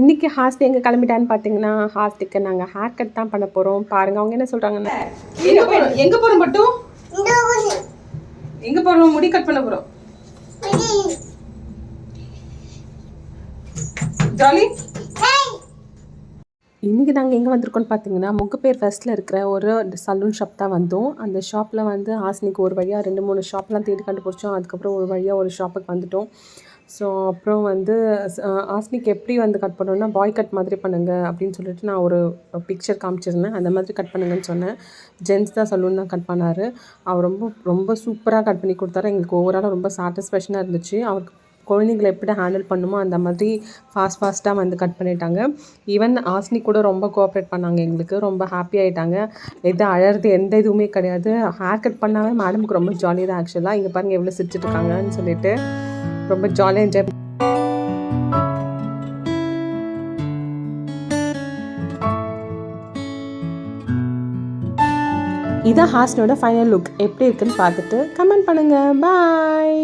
இன்றைக்கி ஹாஸ்டி எங்கே கிளம்பிட்டான்னு பார்த்தீங்கன்னா ஹாஸ்டிக்கு நாங்கள் ஹேர் கட் தான் பண்ண போகிறோம் பாருங்கள் அவங்க என்ன சொல்கிறாங்கன்னா எங்கே போகிறோம் மட்டும்? எங்கே போகிறோம் முடி கட் பண்ண போகிறோம் ஜாலி இன்றைக்கி நாங்கள் எங்கே வந்திருக்கோம்னு பார்த்தீங்கன்னா முகப்பேர் ஃபெஸ்ட்டில் இருக்கிற ஒரு சலூன் ஷாப் தான் வந்தோம். அந்த ஷாப்பில் வந்து ஹாஸ்னிக்கு ஒரு வழியாக ரெண்டு மூணு ஷாப்லாம் தேடி கண்டுபிடிச்சோம். அதுக்கப்புறம் ஒரு வழியாக ஒரு ஷாப்புக்கு வந்துட்டோம். ஸோ அப்புறம் வந்து ஆஸ்னிக் எப்படி வந்து கட் பண்ணணும்னா பாய் கட் மாதிரி பண்ணுங்க அப்படின்னு சொல்லிட்டு நான் ஒரு பிக்சர் காமிச்சிருந்தேன். அந்த மாதிரி கட் பண்ணுங்கன்னு சொன்னேன். ஜென்ஸ் தான் சலூன் தான் கட் பண்ணார். அவர் ரொம்ப ரொம்ப சூப்பராக கட் பண்ணி கொடுத்தாரு. எங்களுக்கு ஓவராலாக ரொம்ப சாட்டிஸ்ஃபேக்ஷனாக இருந்துச்சு. அவருக்கு குழந்தைங்களை எப்படி ஹேண்டில் பண்ணுமோ அந்த மாதிரி ஃபாஸ்ட் ஃபாஸ்ட்டாக வந்து கட் பண்ணிட்டாங்க. ஈவன் ஆஸ்னி கூட ரொம்ப கோஆப்ரேட் பண்ணாங்க எங்களுக்கு. ரொம்ப ஹாப்பி ஆகிட்டாங்க எது அழறது எந்த இதுவுமே கிடையாது. ஹேர் கட் பண்ணாவே மேடமுக்கு ரொம்ப ஜாலியாக தான் ஆக்சுவலாக இங்கே பாருங்கள் எவ்வளோ சிரிச்சிட்ருக்காங்கன்னு சொல்லிட்டு. ரொம்ப ஜாலியாக என்ஜாய் இதான் ஹாஸ்டனோட ஃபைனல் லுக் எப்படி இருக்குன்னு பார்த்துட்டு கமெண்ட் பண்ணுங்கள் பாய்